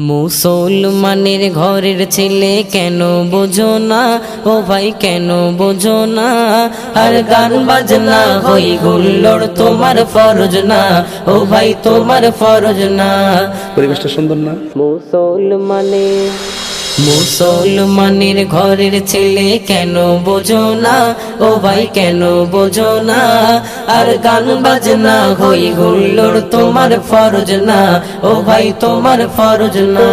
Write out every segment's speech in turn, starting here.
মুসলমানের ঘরের ছেলে কেন বোঝো না? ও ভাই কেন বোঝো না? আর গান বাজনা হই গুল্লোর তোমার ফরজ না। ও ভাই তোমার ফরজ না। পরিবেশটা সুন্দর না? মুসলমানের মুসলমানের ঘরের ছেলে কেন বোঝো না? ও ভাই কেন বোঝো না? আর গান বাজনা হই হুল্লোর তোমার ফরজ না। ও ভাই তোমার ফরজ না।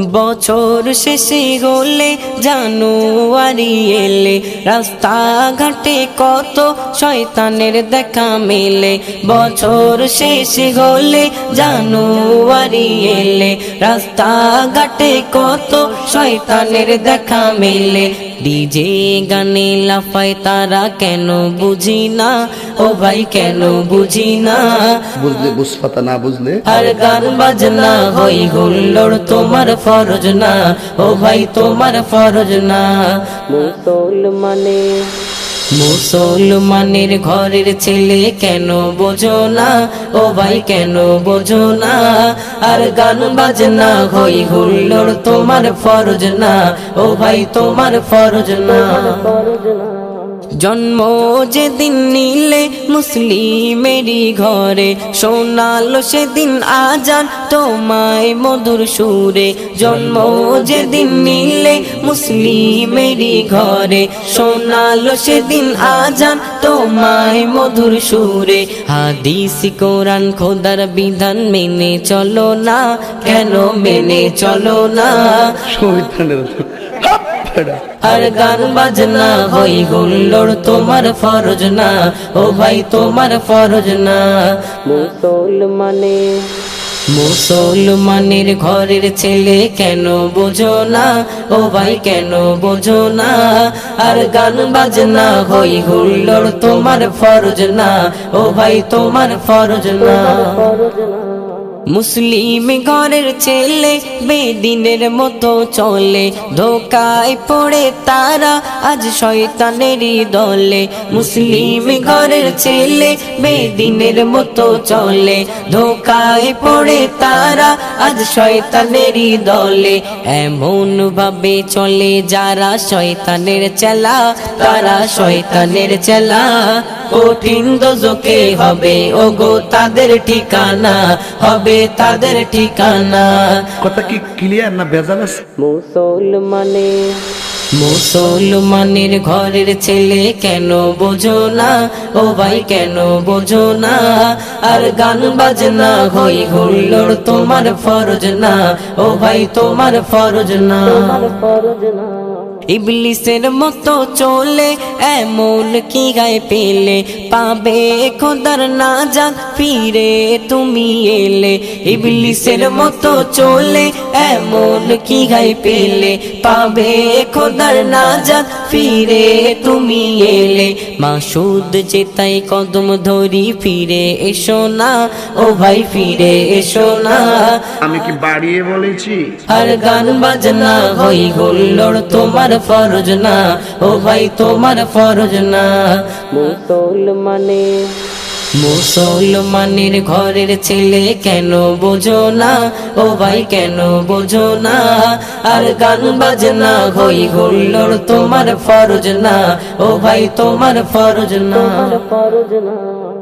বছর শেষে গলে জানুয়ারি এলে। রাস্তাঘাটে কত শয়তানের দেখা মেলে। বছর শেষে গলে জানুয়ারি এলে। রাস্তাঘাটে কত শয়তানের দেখা মেলে। ডিজে গানে লাফায় তারা কেন বুঝি না? ও ভাই কেন বুঝি না? বুঝলে বুঝফাতা না বুঝলে? আর গান বাজনা হই হুল্লোড় তোমার ফরজ না। ও ভাই তোমার ফরজ না। মুসলমানে মুসলমানের ঘরের ছেলে কেন বোঝো না? ও ভাই কেন বোঝো না? আর গান বাজনা হই হুল্লোড় তোমার ফরজ না। ও ভাই তোমার ফরজ না। জন্ম যেদিন নিলে মুসলিমেরই ঘরে, শোনালো সেদিন আজান তোমায় মধুর সুরে। জন্ম যেদিন নিলে মুসলিমেরই ঘরে, শোনালো সেদিন আজান তোমায় মধুর সুরে। হাদিস কোরআন খোদার বিধান মেনে চলো না, কেন মেনে চলো না? আর গান বাজনা হই গুল্লোর, তোমার ফরজ না। ও ভাই, তোমার ফরজ না। মুসলমানে মুসলমানের ঘরের ছেলে কেন বোঝো না? ও ভাই, কেন বোঝো না? আর গান বাজনা হই হুল্লোর তোমার ফরজ না। ও ভাই, তোমার ফরজ না। মুসলিম ঘরের ছেলে বেদিনের মতো চলে, ধোকায় পড়ে তারা আজ শয়তানেরই দলে। মুসলিম ঘরের ছেলে বেদিনের মতো চলে, ধোকায় পড়ে তারা আজ শয়তানেরই দলে। এমন ভাবে চলে যারা শয়তানের চেলা, তারা শয়তানের চেলা। কঠিন দোজকে হবে ওগো তাদের ঠিকানা হবে তাদের ঠিকানা। কথা কি ক্লিয়ার না ভেজাল আছে? মুসলমানে মুসলমানের ঘরের ছেলে কেন বোঝো না? ও ভাই কেন বোঝো না? আর গান বাজনা হই হুল্লোর তোমার ফরজ না। ও ভাই তোমার ফরজ না। ইবলিসের মতো চলে, এমন কি গায়ে পেলে? পাবে খোদার না যাক ফিরে তুমি এলে। ইবলিসের মতো চলে এমন কি গায়ে পেলে? পাবে খোদার না যাক ফিরে তুমি এলে। মাসুদ যেতাই কদম ধরি ফিরে এসো না। ও ভাই ফিরে এসো না। আমি কি বাড়িয়ে বলেছি? আর গান বাজনা হই গুল্লোর তোমার ফরজ না। ও ভাই তোমার ফরজ না। মুসলমানে মুসলমানের ঘরের ছেলে কেন বোঝো না? ও ভাই কেন বোঝো না? আর গান বাজনা হই হুল্লোর তোমার ফরজ না। ও ভাই তোমার ফরজ না। ফরজ না।